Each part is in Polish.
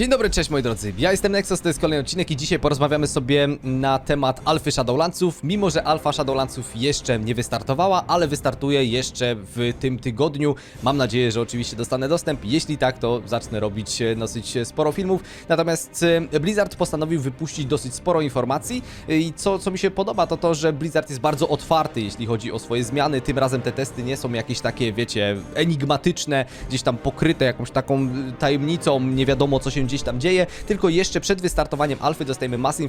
Dzień dobry, cześć moi drodzy. Ja jestem Nexus, to jest kolejny odcinek i dzisiaj porozmawiamy sobie na temat Alfy Shadowlandsów. Mimo, że Alfa Shadowlandsów jeszcze nie wystartowała, ale wystartuje jeszcze w tym tygodniu. Mam nadzieję, że oczywiście dostanę dostęp. Jeśli tak, to zacznę robić e, dosyć sporo filmów. Natomiast e, Blizzard postanowił wypuścić dosyć sporo informacji e, i co, co mi się podoba, to to, że Blizzard jest bardzo otwarty, jeśli chodzi o swoje zmiany. Tym razem te testy nie są jakieś takie, wiecie, enigmatyczne, gdzieś tam pokryte jakąś taką e, tajemnicą, nie wiadomo co się gdzieś tam dzieje, tylko jeszcze przed wystartowaniem alfy dostajemy masę,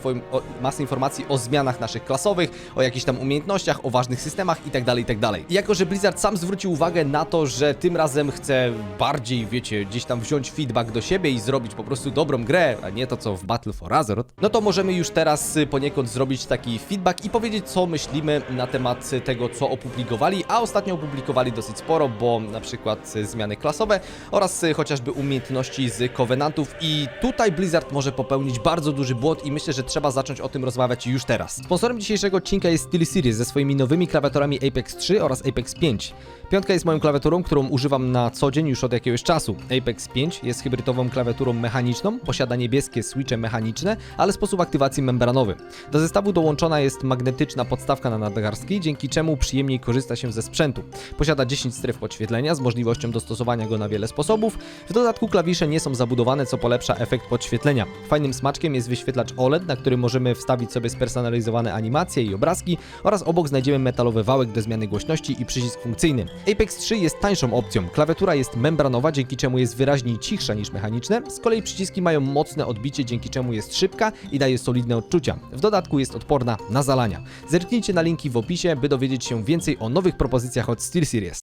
masę informacji o zmianach naszych klasowych, o jakichś tam umiejętnościach, o ważnych systemach itd., itd. I jako, że Blizzard sam zwrócił uwagę na to, że tym razem chce bardziej, wiecie, gdzieś tam wziąć feedback do siebie i zrobić po prostu dobrą grę, a nie to co w Battle for Azeroth, no to możemy już teraz y, poniekąd zrobić taki feedback i powiedzieć co myślimy na temat tego, co opublikowali, a ostatnio opublikowali dosyć sporo, bo na przykład y, zmiany klasowe oraz y, chociażby umiejętności z Covenantów i tutaj Blizzard może popełnić bardzo duży błąd i myślę, że trzeba zacząć o tym rozmawiać już teraz. Sponsorem dzisiejszego odcinka jest SteelSeries ze swoimi nowymi klawiaturami Apex 3 oraz Apex 5. Piątka jest moją klawiaturą, którą używam na co dzień już od jakiegoś czasu. Apex 5 jest hybrydową klawiaturą mechaniczną, posiada niebieskie switche mechaniczne, ale sposób aktywacji membranowy. Do zestawu dołączona jest magnetyczna podstawka na nadgarstki, dzięki czemu przyjemniej korzysta się ze sprzętu. Posiada 10 stref podświetlenia z możliwością dostosowania go na wiele sposobów. W dodatku klawisze nie są zabudowane, co polepsza efekt podświetlenia. Fajnym smaczkiem jest wyświetlacz OLED, na który możemy wstawić sobie spersonalizowane animacje i obrazki oraz obok znajdziemy metalowy wałek do zmiany głośności i przycisk funkcyjny. Apex 3 jest tańszą opcją. Klawiatura jest membranowa, dzięki czemu jest wyraźniej cichsza niż mechaniczne. Z kolei przyciski mają mocne odbicie, dzięki czemu jest szybka i daje solidne odczucia. W dodatku jest odporna na zalania. Zerknijcie na linki w opisie, by dowiedzieć się więcej o nowych propozycjach od SteelSeries.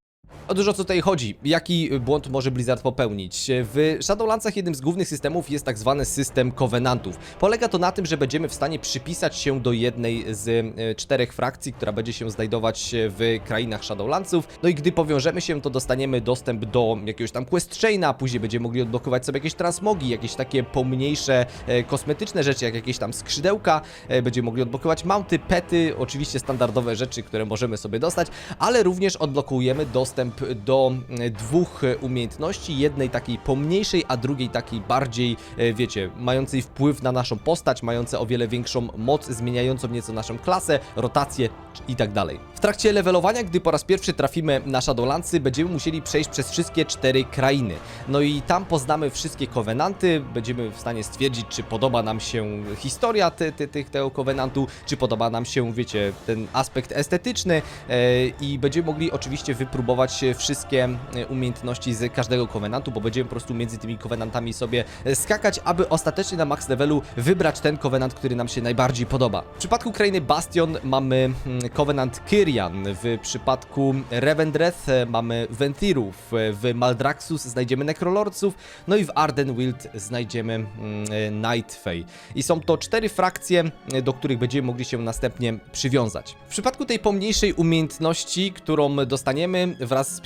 O co tutaj chodzi? Jaki błąd może Blizzard popełnić? W Shadowlandsach jednym z głównych systemów jest tak zwany system Covenantów. Polega to na tym, że będziemy w stanie przypisać się do jednej z e, czterech frakcji, która będzie się znajdować w krainach Shadowlandsów. No i gdy powiążemy się, to dostaniemy dostęp do jakiegoś tam quest chaina, później będziemy mogli odblokować sobie jakieś transmogi, jakieś takie pomniejsze e, kosmetyczne rzeczy, jak jakieś tam skrzydełka, e, będziemy mogli odblokować mounty, pety, oczywiście standardowe rzeczy, które możemy sobie dostać, ale również odblokujemy dostęp do e, dwóch e, umiejętności, jednej takiej pomniejszej, a drugiej takiej bardziej, e, wiecie, mającej wpływ na naszą postać, mające o wiele większą moc, zmieniającą nieco naszą klasę, rotację i tak dalej. W trakcie levelowania, gdy po raz pierwszy trafimy na Shadowlandsy, będziemy musieli przejść przez wszystkie cztery krainy. No i tam poznamy wszystkie kowenanty, będziemy w stanie stwierdzić, czy podoba nam się historia ty, ty, tych tego kowenantu, czy podoba nam się, wiecie, ten aspekt estetyczny e, i będziemy mogli oczywiście wypróbować e, wszystkie e, umiejętności z każdego kowenantu, bo będziemy po prostu między tymi kowenantami sobie e, skakać, aby ostatecznie na max levelu wybrać ten kowenant, który nam się najbardziej podoba. W przypadku krainy Bastion mamy mm, kowenant Kyrian, w przypadku Revendreth e, mamy Ventirów, w Maldraxxus znajdziemy Necrolordsów, no i w Ardenwild znajdziemy mm, Nightfey. I są to cztery frakcje, do których będziemy mogli się następnie przywiązać. W przypadku tej pomniejszej umiejętności, którą dostaniemy wraz z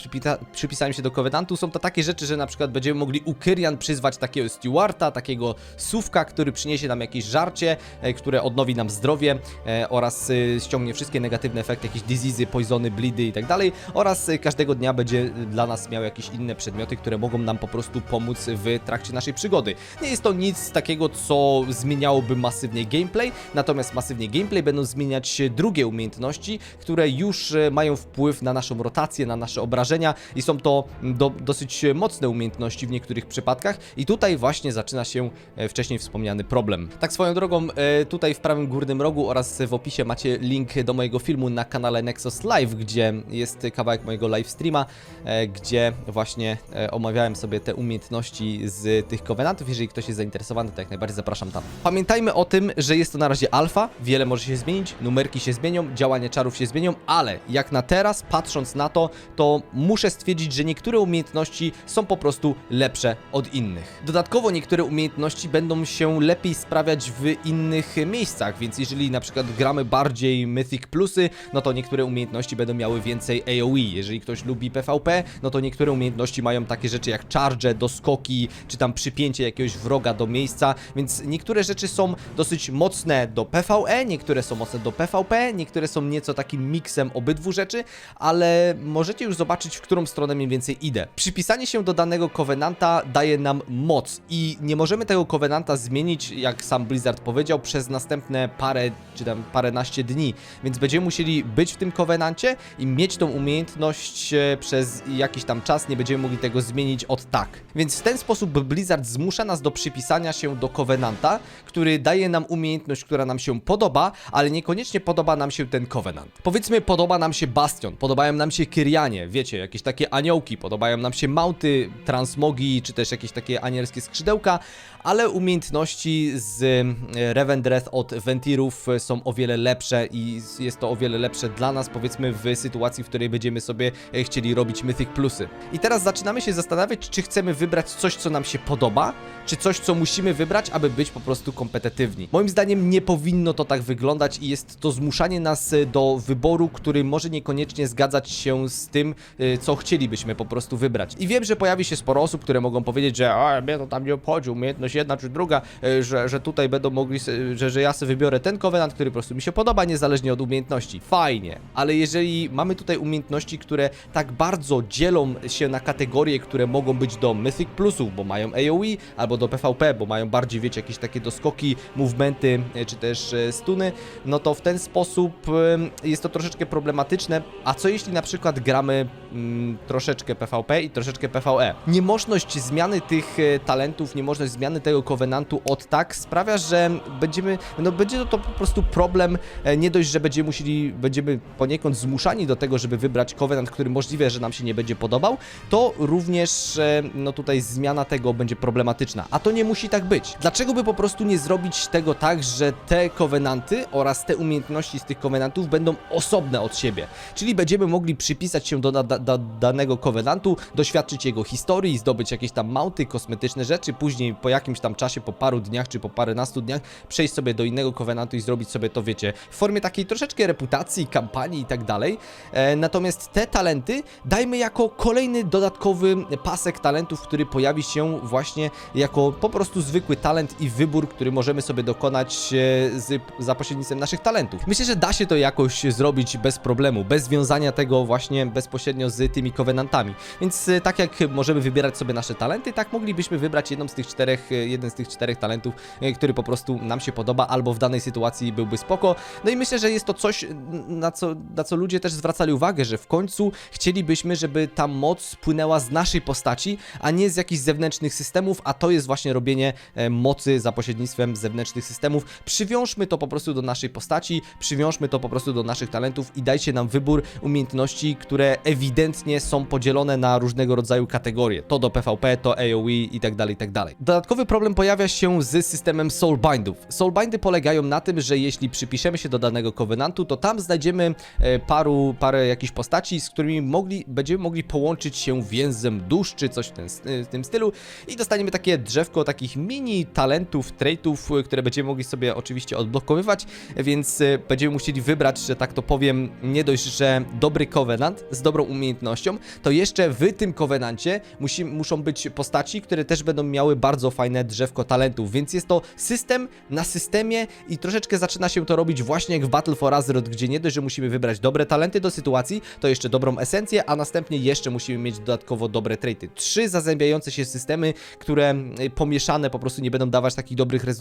przypisaniem się do Covenantu, są to takie rzeczy, że na przykład będziemy mogli u Kyrian przyzwać takiego Stewarta, takiego Sówka, który przyniesie nam jakieś żarcie, e, które odnowi nam zdrowie e, oraz e, ściągnie wszystkie negatywne efekty, jakieś diseasy, poisony, bleedy i tak dalej oraz każdego dnia będzie dla nas miał jakieś inne przedmioty, które mogą nam po prostu pomóc w trakcie naszej przygody. Nie jest to nic takiego, co zmieniałoby masywnie gameplay, natomiast masywnie gameplay będą zmieniać drugie umiejętności, które już mają wpływ na naszą rotację, na nasze obrażenia i są to do, dosyć mocne umiejętności w niektórych przypadkach i tutaj właśnie zaczyna się e, wcześniej wspomniany problem. Tak swoją drogą, e, tutaj w prawym górnym rogu oraz w opisie macie link do mojego filmu na kanale Nexus Live, gdzie jest kawałek mojego live streama, e, gdzie właśnie omawiałem sobie te umiejętności z tych kowenantów. Jeżeli ktoś jest zainteresowany, to jak najbardziej zapraszam tam. Pamiętajmy o tym, że jest to na razie alfa, wiele może się zmienić, numerki się zmienią, działanie czarów się zmienią, ale jak na teraz, patrząc na to, to muszę stwierdzić, że niektóre umiejętności są po prostu lepsze od innych. Dodatkowo niektóre umiejętności będą się lepiej sprawiać w innych miejscach, więc jeżeli na przykład gramy bardziej Mythic Plusy, no to niektóre umiejętności będą miały więcej AoE. Jeżeli ktoś lubi PvP, no to niektóre umiejętności mają takie rzeczy jak charge, doskoki, czy tam przypięcie jakiegoś wroga do miejsca, więc niektóre rzeczy są dosyć mocne do PvE, niektóre są mocne do PvP, niektóre są nieco takim miksem obydwu rzeczy, ale możecie już zobaczyć zobaczyć, w którą stronę mniej więcej idę. Przypisanie się do danego kowenanta daje nam moc i nie możemy tego kowenanta zmienić, jak sam Blizzard powiedział, przez następne parę czy tam paręnaście dni, więc będziemy musieli być w tym kowenancie i mieć tą umiejętność e, przez jakiś tam czas, nie będziemy mogli tego zmienić od tak. Więc w ten sposób Blizzard zmusza nas do przypisania się do kowenanta, który daje nam umiejętność, która nam się podoba, ale niekoniecznie podoba nam się ten kowenant. Powiedzmy, podoba nam się Bastion, podobają nam się Kyrianie, wiecie, jakieś takie aniołki, podobają nam się mauty, transmogi, czy też jakieś takie anielskie skrzydełka, ale umiejętności z e, Revendreth od Ventirów są o wiele lepsze i jest to o wiele lepsze dla nas, powiedzmy, w sytuacji, w której będziemy sobie e, chcieli robić Mythic Plusy. I teraz zaczynamy się zastanawiać, czy chcemy wybrać coś, co nam się podoba, czy coś, co musimy wybrać, aby być po prostu kompetytywni. Moim zdaniem nie powinno to tak wyglądać i jest to zmuszanie nas e, do wyboru, który może niekoniecznie zgadzać się z tym, e, co chcielibyśmy po prostu wybrać. I wiem, że pojawi się sporo osób, które mogą powiedzieć, że a, mnie to tam nie obchodzi, umiejętność jedna czy druga, e, że, że tutaj będą mogli, że, że ja sobie wybiorę ten covenant, który po prostu mi się podoba, niezależnie od umiejętności. Fajnie, ale jeżeli mamy tutaj umiejętności, które tak bardzo dzielą się na kategorie, które mogą być do Mythic Plusów, bo mają AoE, albo do PvP, bo mają bardziej, wiecie, jakieś takie doskoki, movementy, e, czy też e, stuny, no to w ten sposób e, jest to troszeczkę problematyczne. A co jeśli na przykład gramy mm, troszeczkę PvP i troszeczkę PvE? Niemożność zmiany tych talentów, niemożność zmiany tego kowenantu od tak sprawia, że będziemy, no będzie to, to po prostu problem, nie dość, że będziemy musieli, będziemy poniekąd zmuszani do tego, żeby wybrać kowenant, który możliwe, że nam się nie będzie podobał, to również, no tutaj zmiana tego będzie problematyczna, a to nie musi tak być. Dlaczego by po prostu nie zrobić tego tak, że te kowenanty oraz te umiejętności z tych kowenantów będą osobne od siebie? Czyli będziemy mogli przypisać się do, da, da, danego kowenantu, doświadczyć jego historii, zdobyć jakieś tam mauty, kosmetyczne rzeczy, później po jakimś tam czasie, po paru dniach czy po paręnastu dniach przejść sobie do innego kowenantu i zrobić sobie to, wiecie, w formie takiej troszeczkę reputacji, kampanii i tak dalej. E, natomiast te talenty dajmy jako kolejny dodatkowy pasek talentów, który pojawi się właśnie jako po prostu zwykły talent i wybór, który możemy sobie dokonać e, z, za pośrednictwem naszych talentów. Myślę, że da się to jakoś zrobić bez problemu, bez wiązania tego właśnie bezpośrednio z tymi kowenantami. Więc e, tak jak możemy wybierać sobie nasze talenty, tak moglibyśmy wybrać jedną z tych czterech, e, jeden z tych czterech talentów, który po prostu nam się podoba albo w danej sytuacji byłby spoko. No i myślę, że jest to coś, na co, na co ludzie też zwracali uwagę, że w końcu chcielibyśmy, żeby ta moc płynęła z naszej postaci, a nie z jakichś zewnętrznych systemów, a to jest właśnie robienie mocy za pośrednictwem zewnętrznych systemów. Przywiążmy to po prostu do naszej postaci, przywiążmy to po prostu do naszych talentów i dajcie nam wybór umiejętności, które ewidentnie są podzielone na różnego rodzaju kategorie. To do PvP, to AoE i tak dalej, i tak dalej. Dodatkowy problem pojawia się z systemem Soulbindów. Soulbindy polegają na tym, że jeśli przypiszemy się do danego kowenantu, to tam znajdziemy e, paru, parę jakichś postaci, z którymi mogli, będziemy mogli połączyć się więzem dusz, czy coś w, ten, w tym stylu i dostaniemy takie drzewko takich mini talentów, traitów, e, które będziemy mogli sobie oczywiście odblokowywać, więc e, będziemy musieli wybrać, że tak to powiem, nie dość, że dobry kowenant z dobrą umiejętnością, to jeszcze w tym kowenancie musi, muszą być postaci, które też będą miały bardzo fajne drzewko talentów, więc jest to system na systemie i troszeczkę zaczyna się to robić właśnie jak w Battle for Azeroth, gdzie nie dość, że musimy wybrać dobre talenty do sytuacji, to jeszcze dobrą esencję, a następnie jeszcze musimy mieć dodatkowo dobre traity. Trzy zazębiające się systemy, które y, pomieszane po prostu nie będą dawać takich dobrych rezultatów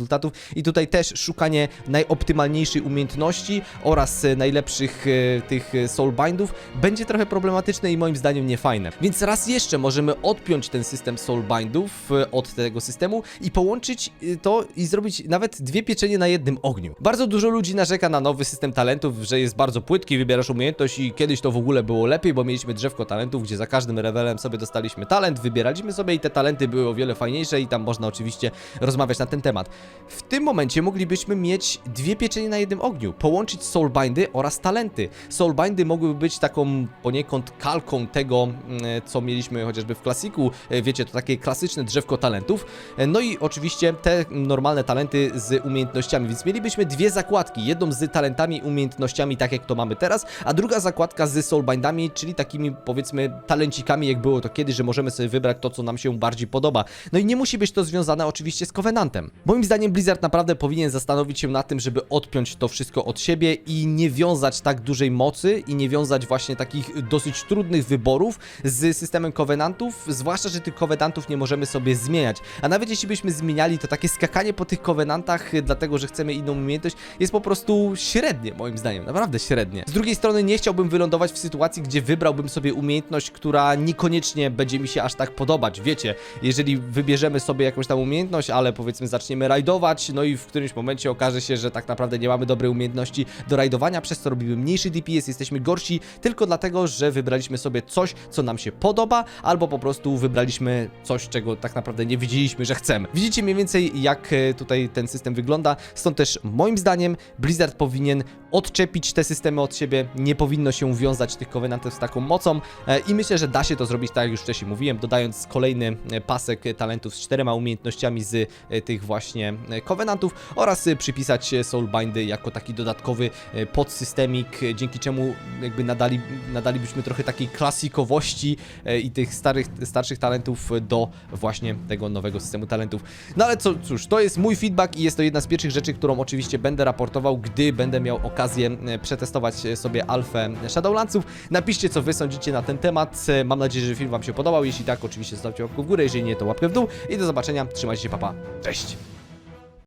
i tutaj też szukanie najoptymalniejszej umiejętności oraz y, najlepszych y, tych y, soulbindów będzie trochę problematyczne i moim zdaniem niefajne. Więc raz jeszcze możemy odpiąć ten system soulbindów od tego systemu i połączyć to i zrobić nawet dwie pieczenie na jednym ogniu. Bardzo dużo ludzi narzeka na nowy system talentów, że jest bardzo płytki, wybierasz umiejętność i kiedyś to w ogóle było lepiej, bo mieliśmy drzewko talentów, gdzie za każdym levelem sobie dostaliśmy talent, wybieraliśmy sobie i te talenty były o wiele fajniejsze i tam można oczywiście rozmawiać na ten temat. W tym momencie moglibyśmy mieć dwie pieczenie na jednym ogniu, połączyć soulbindy oraz talenty. Soulbindy mogłyby być taką poniekąd kalką tego, mm, co mieliśmy chociażby w klasiku, E, wiecie, to takie klasyczne drzewko talentów. E, No i oczywiście te normalne talenty z umiejętnościami, więc mielibyśmy dwie zakładki, jedną z talentami umiejętnościami, tak jak to mamy teraz, a druga zakładka z soulbindami, czyli takimi powiedzmy talencikami, jak było to kiedyś, że możemy sobie wybrać to, co nam się bardziej podoba. No i nie musi być to związane oczywiście z Covenantem. Moim zdaniem Blizzard naprawdę powinien zastanowić się nad tym, żeby odpiąć to wszystko od siebie i nie wiązać tak dużej mocy i nie wiązać właśnie takich dosyć trudnych wyborów z systemem covenantów, zwłaszcza, że tych covenantów nie możemy sobie zmieniać. A nawet jeśli byśmy zmieniali, to takie skakanie po tych covenantach, y, dlatego że chcemy inną umiejętność, jest po prostu średnie, moim zdaniem, naprawdę średnie. Z drugiej strony nie chciałbym wylądować w sytuacji, gdzie wybrałbym sobie umiejętność, która niekoniecznie będzie mi się aż tak podobać. Wiecie, jeżeli wybierzemy sobie jakąś tam umiejętność, ale powiedzmy zaczniemy rajdować, no i w którymś momencie okaże się, że tak naprawdę nie mamy dobrej umiejętności do rajdowania, przez co robimy mniejszy DPS, jesteśmy gorsi tylko dlatego, że wybraliśmy sobie coś, co nam się podoba, albo po prostu wybraliśmy coś, czego tak naprawdę nie wiedzieliśmy, że chcemy. Widzicie mniej więcej, jak e, tutaj ten system wygląda, stąd też moim zdaniem Blizzard powinien odczepić te systemy od siebie, nie powinno się wiązać tych covenantów z taką mocą e, i myślę, że da się to zrobić tak jak już wcześniej mówiłem, dodając kolejny e, pasek talentów z czterema umiejętnościami z tych właśnie e, covenantów oraz e, przypisać e, soulbindy jako taki dodatkowy podsystemik, dzięki czemu jakby nadali, nadalibyśmy trochę takiej klasikowości i tych starych, starszych talentów do właśnie tego nowego systemu talentów. No ale co, cóż, to jest mój feedback i jest to jedna z pierwszych rzeczy, którą oczywiście będę raportował, gdy będę miał okazję przetestować sobie alfę Shadowlandsów. Napiszcie, co wy sądzicie na ten temat. Mam nadzieję, że film wam się podobał. Jeśli tak, oczywiście zostawcie łapkę w górę, jeżeli nie, to łapkę w dół i do zobaczenia. Trzymajcie się, papa. Cześć!